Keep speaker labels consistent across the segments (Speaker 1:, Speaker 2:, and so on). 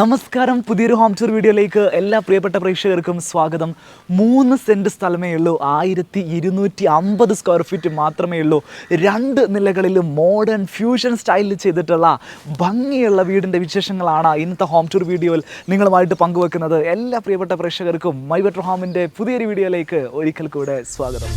Speaker 1: നമസ്കാരം. പുതിയൊരു home tour വീഡിയോയിലേക്ക് എല്ലാ പ്രിയപ്പെട്ട പ്രേക്ഷകർക്കും സ്വാഗതം. മൂന്ന് സെന്റ് സ്ഥലമേ ഉള്ളൂ. ആയിരത്തി ഇരുന്നൂറ്റി അമ്പത് സ്ക്വയർ ഫീറ്റ് മാത്രമേ ഉള്ളൂ. രണ്ട് നിലകളിലും മോഡേൺ ഫ്യൂഷൻ സ്റ്റൈലിൽ ചെയ്തിട്ടുള്ള ഭംഗിയുള്ള വീടിന്റെ വിശേഷങ്ങളാണ് ഇന്നത്തെ ഹോം ടൂർ വീഡിയോയിൽ നിങ്ങളുമായിട്ട് പങ്കുവെക്കുന്നത്. എല്ലാ പ്രിയപ്പെട്ട പ്രേക്ഷകർക്കും മൈ ബെറ്റർ ഹോമിന്റെ പുതിയൊരു വീഡിയോയിലേക്ക് ഒരിക്കൽ കൂടെ സ്വാഗതം.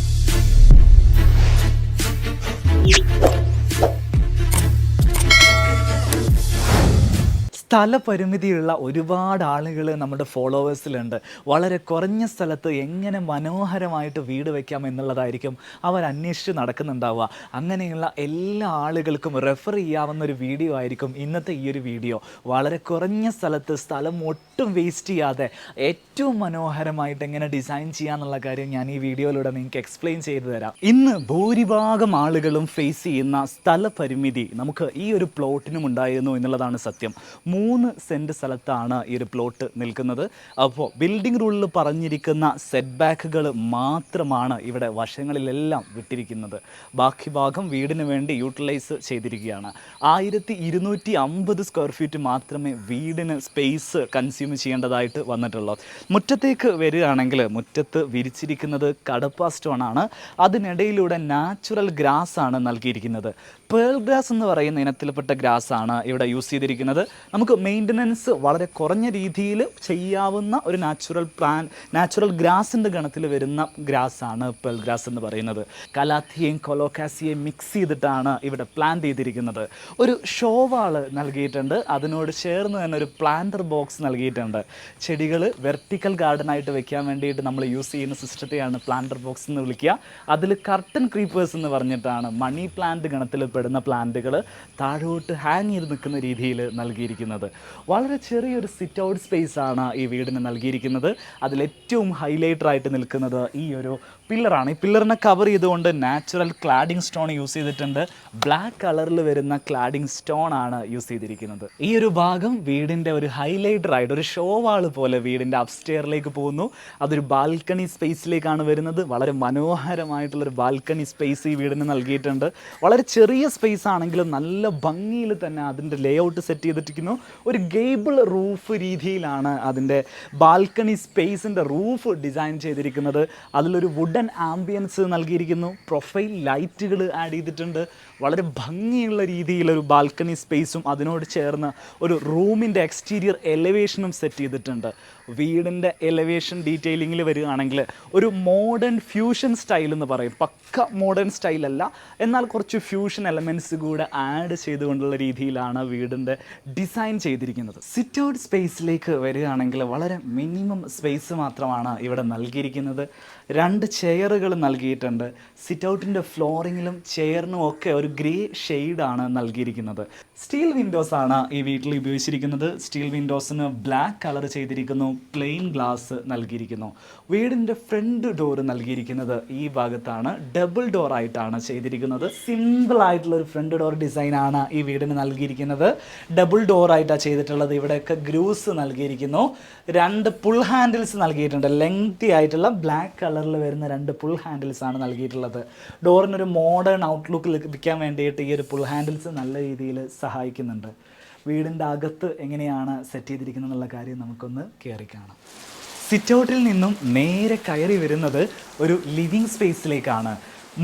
Speaker 1: സ്ഥലപരിമിതിയുള്ള ഒരുപാട് ആളുകൾ നമ്മുടെ ഫോളോവേഴ്സിലുണ്ട്. വളരെ കുറഞ്ഞ സ്ഥലത്ത് എങ്ങനെ മനോഹരമായിട്ട് വീട് വയ്ക്കാം എന്നുള്ളതായിരിക്കും അവർ അന്വേഷിച്ച് നടക്കുന്നുണ്ടാവുക. അങ്ങനെയുള്ള എല്ലാ ആളുകൾക്കും റെഫർ ചെയ്യാവുന്ന ഒരു വീഡിയോ ആയിരിക്കും ഇന്നത്തെ ഈ ഒരു വീഡിയോ വളരെ കുറഞ്ഞ സ്ഥലത്ത് സ്ഥലം ഒട്ടും വേസ്റ്റ് ചെയ്യാതെ ഏറ്റവും മനോഹരമായിട്ട് എങ്ങനെ ഡിസൈൻ ചെയ്യാമെന്നുള്ള കാര്യം ഞാൻ ഈ വീഡിയോയിലൂടെ നിങ്ങൾക്ക് എക്സ്പ്ലെയിൻ ചെയ്തു തരാം. ഇന്ന് ഭൂരിഭാഗം ആളുകളും ഫേസ് ചെയ്യുന്ന സ്ഥലപരിമിതി നമുക്ക് ഈ ഒരു പ്ലോട്ടിനും ഉണ്ടായിരുന്നു എന്നുള്ളതാണ് സത്യം. മൂന്ന് സെന്റ് സ്ഥലത്താണ് ഈ ഒരു പ്ലോട്ട് നിൽക്കുന്നത്. അപ്പോൾ ബിൽഡിംഗ് റൂളിൽ പറഞ്ഞിരിക്കുന്ന സെറ്റ് ബാക്കുകൾ മാത്രമാണ് ഇവിടെ വശങ്ങളിലെല്ലാം വിട്ടിരിക്കുന്നത്. ബാക്കി ഭാഗം വീടിന് വേണ്ടി യൂട്ടിലൈസ് ചെയ്തിരിക്കുകയാണ്. ആയിരത്തി ഇരുന്നൂറ്റി അമ്പത് സ്ക്വയർ ഫീറ്റ് മാത്രമേ വീടിന് സ്പേസ് കൺസ്യൂം ചെയ്യേണ്ടതായിട്ട് വന്നിട്ടുള്ളൂ. മുറ്റത്തേക്ക് വരികയാണെങ്കിൽ മുറ്റത്ത് വിരിച്ചിരിക്കുന്നത് കടപ്പാ സ്റ്റോൺ ആണ്. അതിനിടയിലൂടെ നാച്ചുറൽ ഗ്രാസ് ആണ് നൽകിയിരിക്കുന്നത്. പേൾ ഗ്രാസ് എന്ന് പറയുന്ന ഇനത്തിൽപ്പെട്ട ഗ്രാസ് ആണ് ഇവിടെ യൂസ് ചെയ്തിരിക്കുന്നത്. നമുക്ക് മെയിന്റനൻസ് വളരെ കുറഞ്ഞ രീതിയിൽ ചെയ്യാവുന്ന ഒരു നാച്ചുറൽ പ്ലാൻ നാച്ചുറൽ ഗ്രാസിന്റെ ഗണത്തിൽ വരുന്ന ഗ്രാസ് ആണ് പേൾ ഗ്രാസ് എന്ന് പറയുന്നത്. കലാത്തിയെയും കൊലോക്കാസിയെയും മിക്സ് ചെയ്തിട്ടാണ് ഇവിടെ പ്ലാൻ ചെയ്തിരിക്കുന്നത്. ഒരു ഷോവാൾ നൽകിയിട്ടുണ്ട്. അതിനോട് ചേർന്ന് തന്നെ ഒരു പ്ലാന്റർ ബോക്സ് നൽകിയിട്ടുണ്ട്. ചെടികൾ വെർട്ടിക്കൽ ഗാർഡനായിട്ട് വെക്കാൻ വേണ്ടിയിട്ട് നമ്മൾ യൂസ് ചെയ്യുന്ന സിസ്റ്റത്തെയാണ് പ്ലാന്റർ ബോക്സ് എന്ന് വിളിക്കുക. അതിൽ കർട്ടൻ ക്രീപ്പേഴ്സ് എന്ന് പറഞ്ഞിട്ടാണ് മണി പ്ലാന്റ് ഗണത്തിൽ പെടുന്ന പ്ലാന്റുകൾ താഴോട്ട് ഹാങ് ചെയ്ത് നിൽക്കുന്ന രീതിയിൽ നൽകിയിരിക്കുന്നത്. വളരെ ചെറിയൊരു സിറ്റ് ഔട്ട് സ്പേസ് ആണ് ഈ വീടിന് നൽകിയിരിക്കുന്നത്. അതിലേറ്റവും ഹൈലൈറ്റർ ആയിട്ട് നിൽക്കുന്നത് ഈ ഒരു പില്ലറാണ്. ഈ പില്ലറിനെ കവർ ചെയ്തുകൊണ്ട് നാച്ചുറൽ ക്ലാഡിംഗ് സ്റ്റോൺ യൂസ് ചെയ്തിട്ടുണ്ട്. ബ്ലാക്ക് കളറിൽ വരുന്ന ക്ലാഡിംഗ് സ്റ്റോൺ ആണ് യൂസ് ചെയ്തിരിക്കുന്നത്. ഈ ഒരു ഭാഗം വീടിന്റെ ഒരു ഹൈലൈറ്റർ ആയിട്ട് ഒരു ഷോ വാൾ പോലെ വീടിന്റെ അപ്സ്റ്റെയറിലേക്ക് പോകുന്നു. അതൊരു ബാൽക്കണി സ്പേസിലേക്കാണ് വരുന്നത്. വളരെ മനോഹരമായിട്ടുള്ളൊരു ബാൽക്കണി സ്പേസ് ഈ വീടിന് നൽകിയിട്ടുണ്ട്. വളരെ ചെറിയ സ്പേസ് ആണെങ്കിലും നല്ല ഭംഗിയിൽ തന്നെ അതിന്റെ ലേഔട്ട് സെറ്റ് ചെയ്തിട്ടിരിക്കുന്നു. ഒരു ഗേബിൾ റൂഫ് രീതിയിലാണ് അതിന്റെ ബാൽക്കണി സ്പേസിന്റെ റൂഫ് ഡിസൈൻ ചെയ്തിരിക്കുന്നത്. അതിലൊരു ആംബിയൻസ് നൽകിയിരിക്കുന്നു. പ്രൊഫൈൽ ലൈറ്റുകൾ ആഡ് ചെയ്തിട്ടുണ്ട്. വളരെ ഭംഗിയുള്ള രീതിയിലൊരു ബാൽക്കണി സ്പേസും അതിനോട് ചേർന്ന് ഒരു റൂമിന്റെ എക്സ്റ്റീരിയർ എലവേഷനും സെറ്റ് ചെയ്തിട്ടുണ്ട്. വീടിന്റെ എലവേഷൻ ഡീറ്റെയിലിങ്ങിൽ വരികയാണെങ്കിൽ ഒരു മോഡേൺ ഫ്യൂഷൻ സ്റ്റൈൽ എന്ന് പറയും. പക്ക മോഡേൺ സ്റ്റൈലല്ല. എന്നാൽ കുറച്ച് ഫ്യൂഷൻ എലമെന്റ്സ് കൂടെ ആഡ് ചെയ്തുകൊണ്ടുള്ള രീതിയിലാണ് വീടിന്റെ ഡിസൈൻ ചെയ്തിരിക്കുന്നത്. സിറ്റ് ഔട്ട് സ്പേസിലേക്ക് വരികയാണെങ്കിൽ വളരെ മിനിമം സ്പേസ് മാത്രമാണ് ഇവിടെ നൽകിയിരിക്കുന്നത്. രണ്ട് ചെയറുകൾ നൽകിയിട്ടുണ്ട്. സിറ്റ് ഔട്ടിന്റെ ഫ്ലോറിങ്ങിലും ചെയറിനും ഒക്കെ ഒരു ഗ്രേ ഷെയ്ഡാണ് നൽകിയിരിക്കുന്നത്. സ്റ്റീൽ വിൻഡോസ് ആണ് ഈ വീട്ടിൽ ഉപയോഗിച്ചിരിക്കുന്നത്. സ്റ്റീൽ വിൻഡോസിന് ബ്ലാക്ക് കളർ ചെയ്തിരിക്കുന്നു പ്ലെയിൻ ഗ്ലാസ് നൽകിയിരിക്കുന്നു. വീടിന്റെ ഫ്രണ്ട് ഡോർ നൽകിയിരിക്കുന്നത് ഈ ഭാഗത്താണ്. ഡബിൾ ഡോർ ആയിട്ടാണ് ചെയ്തിരിക്കുന്നത്. സിമ്പിൾ ആയിട്ടുള്ള ഒരു ഫ്രണ്ട് ഡോർ ഡിസൈൻ ആണ് ഈ വീടിന് നൽകിയിരിക്കുന്നത്. ഡബിൾ ഡോർ ആയിട്ടാണ് ചെയ്തിട്ടുള്ളത്. ഇവിടെയൊക്കെ ഗ്രൂസ് നൽകിയിരിക്കുന്നു. രണ്ട് പുൾ ഹാൻഡിൽസ് നൽകിയിട്ടുണ്ട്. ലെങ്തി ആയിട്ടുള്ള ബ്ലാക്ക് കളറിൽ വരുന്ന രണ്ട് പുൾ ഹാൻഡിൽസ് ആണ് നൽകിയിട്ടുള്ളത്. ഡോറിനൊരു മോഡേൺ ഔട്ട്ലുക്ക് ലഭിക്കാൻ വേണ്ടിയിട്ട് ഈ ഒരു പുൾ ഹാൻഡിൽസ് നല്ല രീതിയിൽ സഹായിക്കുന്നുണ്ട്. വീടിന്റെ അകത്ത് എങ്ങനെയാണ് സെറ്റ് ചെയ്തിരിക്കുന്നത് എന്നുള്ള കാര്യം നമുക്കൊന്ന് കയറി കാണാം. സിറ്റ് ഔട്ടിൽ നിന്നും നേരെ കയറി വരുന്നത് ഒരു ലിവിങ് സ്പേസിലേക്കാണ്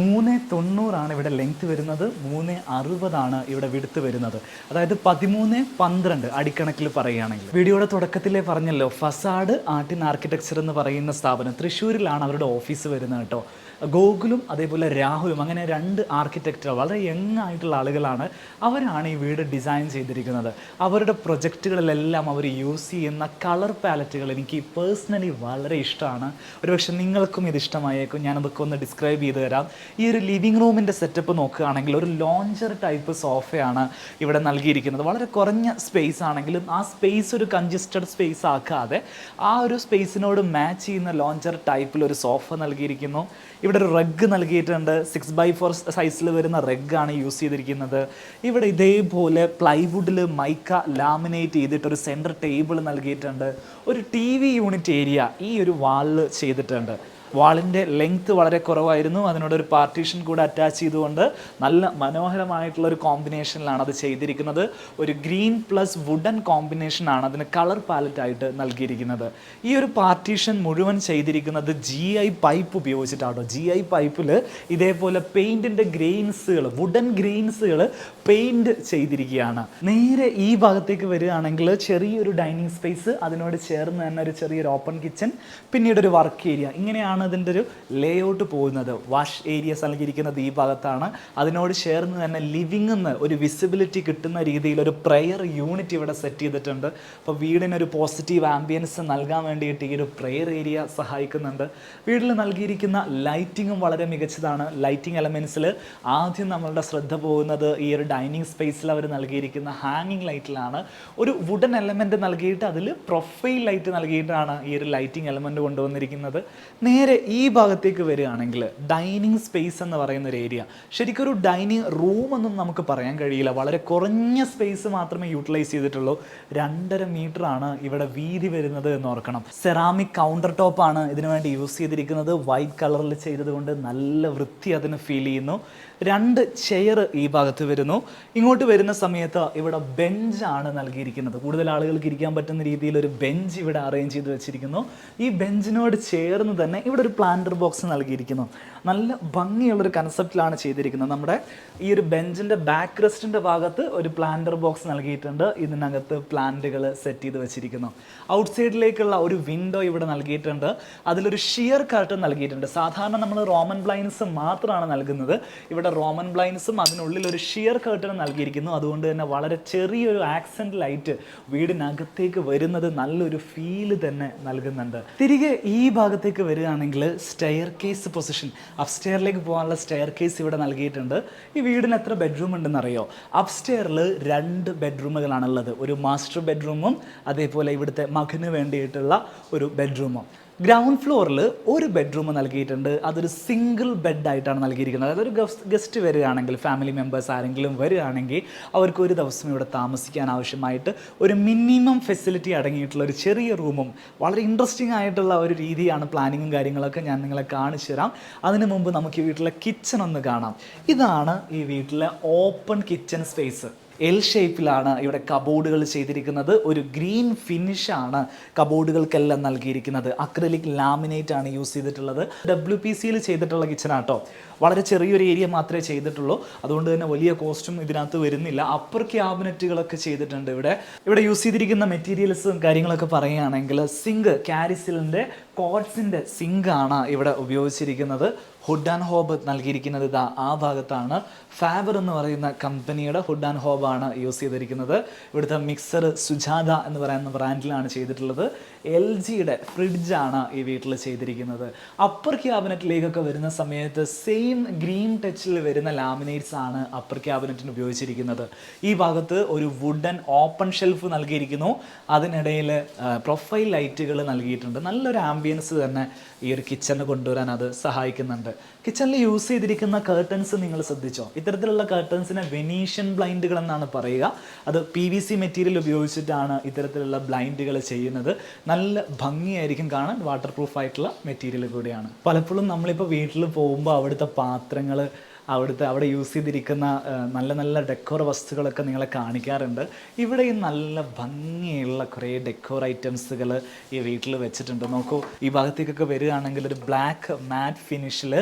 Speaker 1: മൂന്ന് തൊണ്ണൂറാണ് ഇവിടെ ലെങ്ത് വരുന്നത് മൂന്ന് അറുപതാണ് ഇവിടെ വിടുത്ത് വരുന്നത്. അതായത് പതിമൂന്ന് പന്ത്രണ്ട് അടിക്കണക്കിൽ പറയുകയാണെങ്കിൽ. വീഡിയോയുടെ തുടക്കത്തിലേ പറഞ്ഞല്ലോ ഫസാഡ് ആർട്ട് ആർക്കിടെക്ചർ എന്ന് പറയുന്ന സ്ഥാപനം തൃശ്ശൂരിലാണ് അവരുടെ ഓഫീസ് വരുന്നത് കേട്ടോ. ഗോകുലും അതേപോലെ രാഹുലും അങ്ങനെ രണ്ട് ആർക്കിടെക്റ്റുകൾ വളരെ യങ് ആയിട്ടുള്ള ആളുകളാണ് അവരാണ് ഈ വീട് ഡിസൈൻ ചെയ്തിരിക്കുന്നത്. അവരുടെ പ്രൊജക്റ്റുകളിലെല്ലാം അവർ യൂസ് ചെയ്യുന്ന കളർ പാലറ്റുകൾ എനിക്ക് പേഴ്സണലി വളരെ ഇഷ്ടമാണ്. ഒരുപക്ഷെ നിങ്ങൾക്കും ഇത് ഇഷ്ടമായേക്കും. ഞാനതൊക്കെ ഒന്ന് ഡിസ്ക്രൈബ് ചെയ്ത് തരാം. ഈ ഒരു ലിവിംഗ് റൂമിന്റെ സെറ്റപ്പ് നോക്കുകയാണെങ്കിൽ ഒരു ലോഞ്ചർ ടൈപ്പ് സോഫയാണ് ഇവിടെ നൽകിയിരിക്കുന്നത്. വളരെ കുറഞ്ഞ സ്പേസ് ആണെങ്കിലും ആ സ്പേസ് ഒരു കൺജസ്റ്റഡ് സ്പേസ് ആക്കാതെ ആ ഒരു സ്പേസിനോട് മാച്ച് ചെയ്യുന്ന ലോഞ്ചർ ടൈപ്പിൽ ഒരു സോഫ നൽകിയിരിക്കുന്നു. ഇവിടെ ഒരു റഗ് നൽകിയിട്ടുണ്ട്. സിക്സ് ബൈ ഫോർ സൈസിൽ വരുന്ന റഗ്ഗാണ് യൂസ് ചെയ്തിരിക്കുന്നത്. ഇവിടെ ഇതേപോലെ പ്ലൈവുഡിൽ മൈക്ക ലാമിനേറ്റ് ചെയ്തിട്ട് ഒരു സെന്റർ ടേബിൾ നൽകിയിട്ടുണ്ട്. ഒരു ടി വി യൂണിറ്റ് ഏരിയ ഈ ഒരു വാളിൽ ചെയ്തിട്ടുണ്ട്. വാളിന്റെ ലെങ്ത് വളരെ കുറവായിരുന്നു. അതിനോട് ഒരു പാർട്ടീഷൻ കൂടെ അറ്റാച്ച് ചെയ്തുകൊണ്ട് നല്ല മനോഹരമായിട്ടുള്ള ഒരു കോമ്പിനേഷനിലാണ് അത് ചെയ്തിരിക്കുന്നത്. ഒരു ഗ്രീൻ പ്ലസ് വുഡൻ കോമ്പിനേഷനാണ് അതിന് കളർ പാലറ്റായിട്ട് നൽകിയിരിക്കുന്നത്. ഈ ഒരു പാർട്ടീഷൻ മുഴുവൻ ചെയ്തിരിക്കുന്നത് ജി ഐ പൈപ്പ് ഉപയോഗിച്ചിട്ടാണോ ജി ഐ പൈപ്പിൽ ഇതേപോലെ പെയിന്റിന്റെ ഗ്രെയിൻസുകൾ വുഡൻ ഗ്രെയിൻസുകൾ പെയിന്റ് ചെയ്തിരിക്കുകയാണ്. നേരെ ഈ ഭാഗത്തേക്ക് വരികയാണെങ്കിൽ ചെറിയൊരു ഡൈനിങ് സ്പേസ് അതിനോട് ചേർന്ന് തന്നെ ഒരു ചെറിയൊരു ഓപ്പൺ കിച്ചൺ പിന്നീട് ഒരു വർക്ക് ഏരിയ ഇങ്ങനെയാണ് ഇതിന്റെ ഒരു ലേ ഔട്ട് പോകുന്നത്? വാഷ് ഏരിയസ് നൽകിയിരിക്കുന്നത് ഈ ഭാഗത്താണ്. അതിനോട് ചേർന്ന് തന്നെ ലിവിംഗ് നിന്ന് ഒരു വിസിബിലിറ്റി കിട്ടുന്ന രീതിയിൽ ഒരു പ്രെയർ യൂണിറ്റ് ഇവിടെ സെറ്റ് ചെയ്തിട്ടുണ്ട്. അപ്പോൾ വീടിനൊരു പോസിറ്റീവ് ആംബിയൻസ് നൽകാൻ വേണ്ടിയിട്ട് ഈ ഒരു പ്രെയർ ഏരിയ സഹായിക്കുന്നുണ്ട്. വീട്ടിൽ നൽകിയിരിക്കുന്ന ലൈറ്റിങ്ങും വളരെ മികച്ചതാണ്. ലൈറ്റിംഗ് എലമെൻസിൽ ആദ്യം നമ്മളുടെ ശ്രദ്ധ പോകുന്നത് ഈ ഒരു ഡൈനിങ് സ്പേസിൽ അവർ നൽകിയിരിക്കുന്ന ഹാങ്ങിങ് ലൈറ്റിലാണ് ഒരു വുഡൻ എലമെന്റ് നൽകിയിട്ട് അതിൽ പ്രൊഫൈൽ ലൈറ്റ് നൽകിയിട്ടാണ് ഈ ഒരു ലൈറ്റിംഗ് എലമെന്റ് കൊണ്ടുവന്നിരിക്കുന്നത്. നേരെ ഈ ഭാഗത്തേക്ക് വരികയാണെങ്കിൽ ഡൈനിങ് സ്പേസ് എന്ന് പറയുന്ന ഒരു ഏരിയ ശരിക്കും ഒരു ഡൈനിങ് റൂം ഒന്നും നമുക്ക് പറയാൻ കഴിയില്ല. വളരെ കുറഞ്ഞ സ്പേസ് മാത്രമേ യൂട്ടിലൈസ് ചെയ്തിട്ടുള്ളൂ. രണ്ടര മീറ്റർ ആണ് ഇവിടെ വീതി വരുന്നത് എന്ന് ഓർക്കണം. സെറാമിക് കൗണ്ടർ ടോപ്പ് ആണ് ഇതിനു വേണ്ടി യൂസ് ചെയ്തിരിക്കുന്നത്. വൈറ്റ് കളറിൽ ചെയ്തതുകൊണ്ട് നല്ല വൃത്തി അതിന് ഫീൽ ചെയ്യുന്നു. രണ്ട് ചെയർ ഈ ഭാഗത്ത് വരുന്നു. ഇങ്ങോട്ട് വരുന്ന സമയത്ത് ഇവിടെ ബെഞ്ചാണ് നൽകിയിരിക്കുന്നത്. കൂടുതൽ ആളുകൾക്ക് ഇരിക്കാൻ പറ്റുന്ന രീതിയിൽ ഒരു ബെഞ്ച് ഇവിടെ അറേഞ്ച് ചെയ്ത് വെച്ചിരിക്കുന്നു. ഈ ബെഞ്ചിനോട് ചേർന്ന് തന്നെ ഇവിടെ ഒരു പ്ലാന്റർ ബോക്സ് നൽകിയിരിക്കുന്നു. നല്ല ഭംഗിയുള്ളൊരു കൺസെപ്റ്റിലാണ് ചെയ്തിരിക്കുന്നത്. നമ്മുടെ ഈ ഒരു ബെഞ്ചിന്റെ ബാക്ക് റെസ്റ്റിന്റെ ഭാഗത്ത് ഒരു പ്ലാന്റർ ബോക്സ് നൽകിയിട്ടുണ്ട്. ഇതിനകത്ത് പ്ലാന്റുകൾ സെറ്റ് ചെയ്ത് വെച്ചിരിക്കുന്നു. ഔട്ട് സൈഡിലേക്കുള്ള ഒരു വിൻഡോ ഇവിടെ നൽകിയിട്ടുണ്ട്. അതിലൊരു ഷിയർ കർട്ടൻ നൽകിയിട്ടുണ്ട്. സാധാരണ നമ്മൾ റോമൻ ബ്ലൈൻസ് മാത്രമാണ് നൽകുന്നത്. ഇവിടെ റോമൻ ബ്ലൈൻസും അതിനുള്ളിൽ ഒരു ഷിയർ കർട്ടൻ നൽകിയിരിക്കുന്നു. അതുകൊണ്ട് തന്നെ വളരെ ചെറിയൊരു ആക്സെന്റ് ലൈറ്റ് വീടിനകത്തേക്ക് വരുന്നത് നല്ലൊരു ഫീൽ തന്നെ നൽകുന്നുണ്ട്. തിരികെ ഈ ഭാഗത്തേക്ക് വരികയാണെങ്കിൽ സ്റ്റെയർ കേസ് പൊസിഷൻ അപ്സ്റ്റെയറിലേക്ക് പോകാനുള്ള സ്റ്റെയർ കേസ് ഇവിടെ നൽകിയിട്ടുണ്ട്. ഈ വീടിന് എത്ര ബെഡ്റൂം ഉണ്ടെന്ന് അറിയോ അപ്സ്റ്റെയറിൽ രണ്ട് ബെഡ്റൂമുകളാണുള്ളത് ഒരു മാസ്റ്റർ ബെഡ്റൂമും അതേപോലെ ഇവിടുത്തെ മകന് വേണ്ടിയിട്ടുള്ള ഒരു ബെഡ്റൂമും ഗ്രൗണ്ട് ഫ്ലോറിൽ ഒരു ബെഡ്റൂം നൽകിയിട്ടുണ്ട്. അതൊരു സിംഗിൾ ബെഡായിട്ടാണ് നൽകിയിരിക്കുന്നത്. അതായത് ഒരു ഗസ്റ്റ് വരികയാണെങ്കിൽ ഫാമിലി മെമ്പേഴ്സ് ആരെങ്കിലും വരികയാണെങ്കിൽ അവർക്ക് ഒരു ദിവസം ഇവിടെ താമസിക്കാൻ ആവശ്യമായിട്ട് ഒരു മിനിമം ഫെസിലിറ്റി അടങ്ങിയിട്ടുള്ള ഒരു ചെറിയ റൂമും വളരെ ഇൻട്രസ്റ്റിംഗ് ആയിട്ടുള്ള ഒരു രീതിയാണ് പ്ലാനിങ്ങും കാര്യങ്ങളൊക്കെ ഞാൻ നിങ്ങളെ കാണിച്ചു തരാം. അതിനു മുമ്പ് നമുക്ക് ഈ വീട്ടിലെ കിച്ചൺ ഒന്ന് കാണാം. ഇതാണ് ഈ വീട്ടിലെ ഓപ്പൺ കിച്ചൺ സ്പേസ് എൽ ഷേപ്പിലാണ് ഇവിടെ കബോർഡുകൾ ചെയ്തിരിക്കുന്നത്. ഒരു ഗ്രീൻ ഫിനിഷാണ് കബോർഡുകൾക്കെല്ലാം നൽകിയിരിക്കുന്നത്. അക്രലിക് ലാമിനേറ്റ് ആണ് യൂസ് ചെയ്തിട്ടുള്ളത്. ഡബ്ല്യു പി സിയിൽ ചെയ്തിട്ടുള്ള കിച്ചൺ ആട്ടോ. വളരെ ചെറിയൊരു ഏരിയ മാത്രമേ ചെയ്തിട്ടുള്ളൂ. അതുകൊണ്ട് തന്നെ വലിയ കോസ്റ്റും ഇതിനകത്ത് വരുന്നില്ല. അപ്പർ ക്യാബിനറ്റുകളൊക്കെ ചെയ്തിട്ടുണ്ട് ഇവിടെ. ഇവിടെ യൂസ് ചെയ്തിരിക്കുന്ന മെറ്റീരിയൽസും കാര്യങ്ങളൊക്കെ പറയുകയാണെങ്കിൽ സിങ്ക് കാരിസിലിന്റെ കോഡ്സിന്റെ സിങ്കാണ് ഇവിടെ ഉപയോഗിച്ചിരിക്കുന്നത്. ഹുഡ് ആൻഡ് ഹോബ് നൽകിയിരിക്കുന്നത് ഇതാ ആ ഭാഗത്താണ്. ഫാബർ എന്ന് പറയുന്ന കമ്പനിയുടെ ഹുഡ് ആൻഡ് ഹോബാണ് യൂസ് ചെയ്തിരിക്കുന്നത്. ഇവിടുത്തെ മിക്സർ സുജാത എന്ന് പറയുന്ന ബ്രാൻഡിലാണ് ചെയ്തിട്ടുള്ളത്. എൽ ജിയുടെ ഫ്രിഡ്ജാണ് ഈ വീട്ടിൽ ചെയ്തിരിക്കുന്നത്. അപ്പർ ക്യാബിനറ്റിലേക്കൊക്കെ വരുന്ന സമയത്ത് സെയിം ഗ്രീൻ ടച്ചിൽ വരുന്ന ലാമിനേറ്റ്സ് ആണ് അപ്പർ ക്യാബിനറ്റിന് ഉപയോഗിച്ചിരിക്കുന്നത്. ഈ ഭാഗത്ത് ഒരു വുഡൻ ഓപ്പൺ ഷെൽഫ് നൽകിയിരിക്കുന്നു. അതിനിടയിൽ പ്രൊഫൈൽ ലൈറ്റുകൾ നൽകിയിട്ടുണ്ട്. നല്ലൊരു ആംബിയൻസ് തന്നെ ഈ ഒരു കിച്ചണിന് കൊണ്ടുവരാൻ അത് സഹായിക്കുന്നുണ്ട്. കിച്ചണിൽ യൂസ് ചെയ്തിരിക്കുന്ന കേർട്ടൻസ് നിങ്ങൾ ശ്രദ്ധിച്ചോ? ഇത്തരത്തിലുള്ള കേർട്ടൻസിനെ വെനീഷ്യൻ ബ്ലൈൻഡുകൾ എന്നാണ് പറയുക. അത് പി വി സി മെറ്റീരിയൽ ഉപയോഗിച്ചിട്ടാണ് ഇത്തരത്തിലുള്ള ബ്ലൈൻഡുകൾ ചെയ്യുന്നത്. നല്ല ഭംഗിയായിരിക്കും കാണാൻ. വാട്ടർ പ്രൂഫ് ആയിട്ടുള്ള മെറ്റീരിയൽ കൂടിയാണ്. പലപ്പോഴും നമ്മളിപ്പോൾ വീട്ടിൽ പോകുമ്പോൾ അവിടുത്തെ പാത്രങ്ങൾ അവിടുത്തെ അവിടെ യൂസ് ചെയ്തിരിക്കുന്ന നല്ല നല്ല ഡെക്കോർ വസ്തുക്കളൊക്കെ നിങ്ങളെ കാണിക്കാറുണ്ട്. ഇവിടെയും നല്ല ഭംഗിയുള്ള കുറേ ഡെക്കോർ ഐറ്റംസുകൾ ഈ വീട്ടിൽ വെച്ചിട്ടുണ്ട്. നോക്കൂ ഈ ഭാഗത്തേക്കൊക്കെ വരികയാണെങ്കിൽ ഒരു ബ്ലാക്ക് മാറ്റ് ഫിനിഷിൽ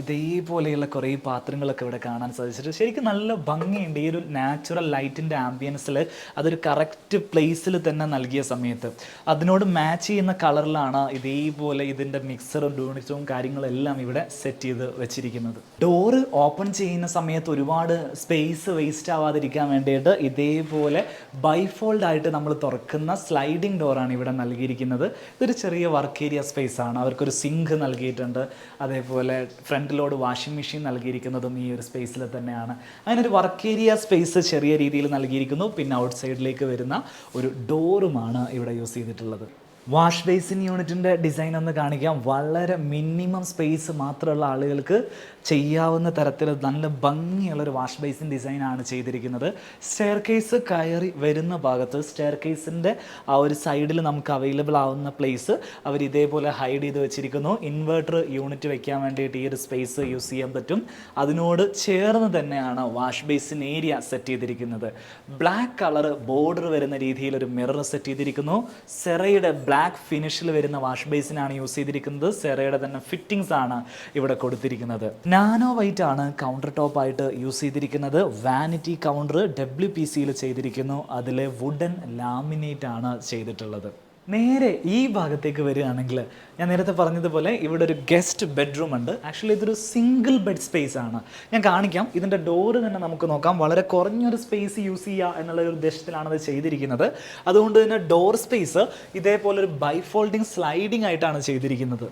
Speaker 1: ഇതേപോലെയുള്ള കുറേ പാത്രങ്ങളൊക്കെ ഇവിടെ കാണാൻ സാധിച്ചിട്ട് ശരിക്കും നല്ല ഭംഗിയുണ്ട് ഈ ഒരു നാച്ചുറൽ ലൈറ്റിന്റെ ആംബിയൻസിൽ അതൊരു കറക്റ്റ് പ്ലേസിൽ തന്നെ നൽകിയ സമയത്ത്. അതിനോട് മാച്ച് ചെയ്യുന്ന കളറിലാണ് ഇതേപോലെ ഇതിന്റെ മിക്സറും ഡൂണിറ്റും കാര്യങ്ങളെല്ലാം ഇവിടെ സെറ്റ് ചെയ്ത് വെച്ചിരിക്കുന്നത്. ഡോറ് ഓപ്പൺ ചെയ്യുന്ന സമയത്ത് ഒരുപാട് സ്പേസ് വേസ്റ്റ് ആവാതിരിക്കാൻ വേണ്ടിയിട്ട് ഇതേപോലെ ബൈഫോൾഡ് ആയിട്ട് നമ്മൾ തുറക്കുന്ന സ്ലൈഡിംഗ് ഡോറാണ് ഇവിടെ നൽകിയിരിക്കുന്നത്. ഇതൊരു ചെറിയ വർക്ക് ഏരിയ സ്പേസ് ആണ്. അവർക്കൊരു സിങ്ക് നൽകിയിട്ടുണ്ട്. അതേപോലെ ഫ്രണ്ടിലോട് വാഷിംഗ് മെഷീൻ നൽകിയിരിക്കുന്നതും ഈ ഒരു സ്പേസിൽ തന്നെയാണ്. അതിനൊരു വർക്ക് ഏരിയ സ്പേസ് ചെറിയ രീതിയിൽ നൽകിയിരിക്കുന്നു. പിന്നെ ഔട്ട് സൈഡിലേക്ക് വരുന്ന ഒരു ഡോറുമാണ് ഇവിടെ യൂസ് ചെയ്തിട്ടുള്ളത്. വാഷ് ബേസിൻ യൂണിറ്റിന്റെ ഡിസൈൻ ഒന്ന് കാണിക്കാം. വളരെ മിനിമം സ്പേസ് മാത്രമുള്ള ആളുകൾക്ക് ചെയ്യാവുന്ന തരത്തിൽ നല്ല ഭംഗിയുള്ളൊരു വാഷ് ബേസിൻ ഡിസൈനാണ് ചെയ്തിരിക്കുന്നത്. സ്റ്റെയർ കേസ് കയറി വരുന്ന ഭാഗത്ത് സ്റ്റെയർ കേസിന്റെ ആ ഒരു സൈഡിൽ നമുക്ക് അവൈലബിൾ ആവുന്ന പ്ലേസ് അവർ ഇതേപോലെ ഹൈഡ് ചെയ്ത് വെച്ചിരിക്കുന്നു. ഇൻവെർട്ടർ യൂണിറ്റ് വെക്കാൻ വേണ്ടിയിട്ട് ഈ ഒരു സ്പേസ് യൂസ് ചെയ്യാൻ പറ്റും. അതിനോട് ചേർന്ന് തന്നെയാണ് വാഷ് ബേസിൻ ഏരിയ സെറ്റ് ചെയ്തിരിക്കുന്നത്. ബ്ലാക്ക് കളർ ബോർഡർ വരുന്ന രീതിയിൽ ഒരു മിറർ സെറ്റ് ചെയ്തിരിക്കുന്നു. സെറയുടെ ബ്ലാക്ക് ഫിനിഷിൽ വരുന്ന വാഷ് ബേസിനാണ് യൂസ് ചെയ്തിരിക്കുന്നത്. സെറയുടെ തന്നെ ഫിറ്റിംഗ്സ് ആണ് ഇവിടെ കൊടുത്തിരിക്കുന്നത്. നാനോ വൈറ്റ് ആണ് കൗണ്ടർ ടോപ്പ് ആയിട്ട് യൂസ് ചെയ്തിരിക്കുന്നത്. വാനിറ്റി കൗണ്ടർ ഡബ്ല്യു പി സിയിൽ ചെയ്തിരിക്കുന്നു. അതിലെ വുഡൻ ലാമിനേറ്റ് ആണ് ചെയ്തിട്ടുള്ളത്. നേരെ ഈ ഭാഗത്തേക്ക് വരികയാണെങ്കിൽ ഞാൻ നേരത്തെ പറഞ്ഞതുപോലെ ഇവിടെ ഒരു ഗസ്റ്റ് ബെഡ്റൂം ഉണ്ട്. ആക്ച്വലി ഇതൊരു സിംഗിൾ ബെഡ് സ്പേസ് ആണ്. ഞാൻ കാണിക്കാം. ഇതിന്റെ ഡോറ് തന്നെ നമുക്ക് നോക്കാം. വളരെ കുറഞ്ഞൊരു സ്പേസ് യൂസ് ചെയ്യുക എന്നുള്ള ഒരു ഉദ്ദേശത്തിലാണ് അത് ചെയ്തിരിക്കുന്നത്. അതുകൊണ്ട് തന്നെ ഡോർ സ്പേസ് ഇതേപോലെ ഒരു ബൈഫോൾഡിങ് സ്ലൈഡിംഗ് ആയിട്ടാണ് ചെയ്തിരിക്കുന്നത്.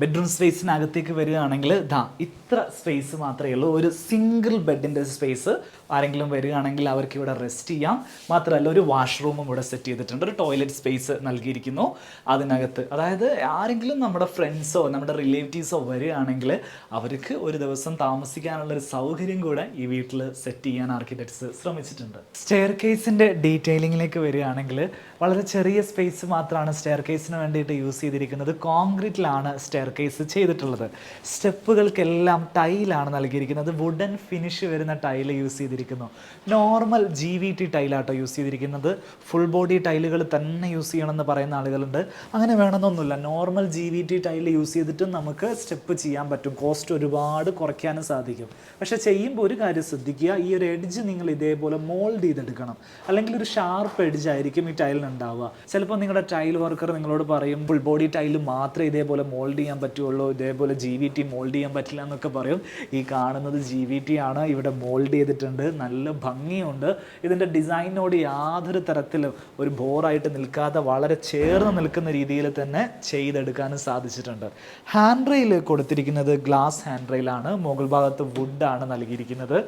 Speaker 1: ബെഡ്റൂം സ്പേസിനകത്തേക്ക് വരികയാണെങ്കിൽ ദാ ഇത്ര സ്പേസ് മാത്രമേ ഉള്ളൂ. ഒരു സിംഗിൾ ബെഡിന്റെ സ്പേസ് ആരെങ്കിലും വരികയാണെങ്കിൽ അവർക്ക് ഇവിടെ റെസ്റ്റ് ചെയ്യാം. മാത്രമല്ല ഒരു വാഷ്റൂമും ഇവിടെ സെറ്റ് ചെയ്തിട്ടുണ്ട്. ഒരു ടോയ്ലറ്റ് സ്പേസ് നൽകിയിരിക്കുന്നു. അതിനകത്ത് അതായത് ആരെങ്കിലും നമ്മുടെ ഫ്രണ്ട്സോ നമ്മുടെ റിലേറ്റീവ്സോ വരികയാണെങ്കിൽ അവർക്ക് ഒരു ദിവസം താമസിക്കാനുള്ള ഒരു സൗകര്യം കൂടെ ഈ വീട്ടിൽ സെറ്റ് ചെയ്യാൻ ആർക്കിടെക്ട്സ് ശ്രമിച്ചിട്ടുണ്ട്. സ്റ്റെയർ കേസിന്റെ ഡീറ്റെയിലിങ്ങിലേക്ക് വരികയാണെങ്കിൽ വളരെ ചെറിയ സ്പേസ് മാത്രമാണ് സ്റ്റെയർ കേസിന് വേണ്ടിയിട്ട് യൂസ് ചെയ്തിരിക്കുന്നത്. കോൺക്രീറ്റിലാണ് സ്റ്റെയർ കേസ് ചെയ്തിട്ടുള്ളത് സ്റ്റെപ്പുകൾക്കെല്ലാം ടൈലാണ് നൽകിയിരിക്കുന്നത്. വുഡൻ ഫിനിഷ് വരുന്ന ടൈൽ യൂസ് ചെയ്തിരിക്കുന്നു. നോർമൽ ജി വി ടി ടൈലാട്ടോ യൂസ് ചെയ്തിരിക്കുന്നത്. ഫുൾ ബോഡി ടൈലുകൾ തന്നെ യൂസ് ചെയ്യണമെന്ന് പറയുന്ന ആളുകളുണ്ട്. അങ്ങനെ വേണമെന്നൊന്നുമില്ല. Normal G V T tile use ചെയ്തിട്ടും നമുക്ക് സ്റ്റെപ്പ് ചെയ്യാൻ പറ്റും. കോസ്റ്റ് ഒരുപാട് കുറയ്ക്കാനും സാധിക്കും. പക്ഷേ ചെയ്യുമ്പോൾ ഒരു കാര്യം ശ്രദ്ധിക്കുക. ഈ ഒരു എഡ്ജ് നിങ്ങൾ ഇതേപോലെ മോൾഡ് ചെയ്തെടുക്കണം. അല്ലെങ്കിൽ ഒരു ഷാർപ്പ് എഡ്ജ് ആയിരിക്കും ഈ ടൈലിന് ഉണ്ടാവുക. ചിലപ്പോൾ നിങ്ങളുടെ ടൈൽ വർക്കർ നിങ്ങളോട് പറയും ഫുൾ ബോഡി ടൈൽ മാത്രമേ ഇതേപോലെ മോൾഡ് ചെയ്യാൻ പറ്റുള്ളൂ. ഇതേപോലെ ജി വി ടി മോൾഡ് ചെയ്യാൻ പറ്റില്ല എന്നൊക്കെ പറയും. ഈ കാണുന്നത് ജി വി ടി ആണ്. ഇവിടെ മോൾഡ് ചെയ്തിട്ടുണ്ട്. നല്ല ഭംഗിയുണ്ട്. ഇതിന്റെ ഡിസൈനോട് യാതൊരു തരത്തിലും ഒരു ബോറായിട്ട് നിൽക്കാതെ വളരെ ചേർന്ന് നിൽക്കുന്ന രീതിയിൽ തന്നെ ചെയ്തെടുക്കാനും സാധിച്ചിട്ടുണ്ട്. ഹാൻഡ് റെയിൽ കൊടുത്തിരിക്കുന്നത് ഗ്ലാസ് ഹാൻഡ് റെയിലാണ് മുകൾ ഭാഗത്ത് വുഡാണ് നൽകിയിരിക്കുന്നത്.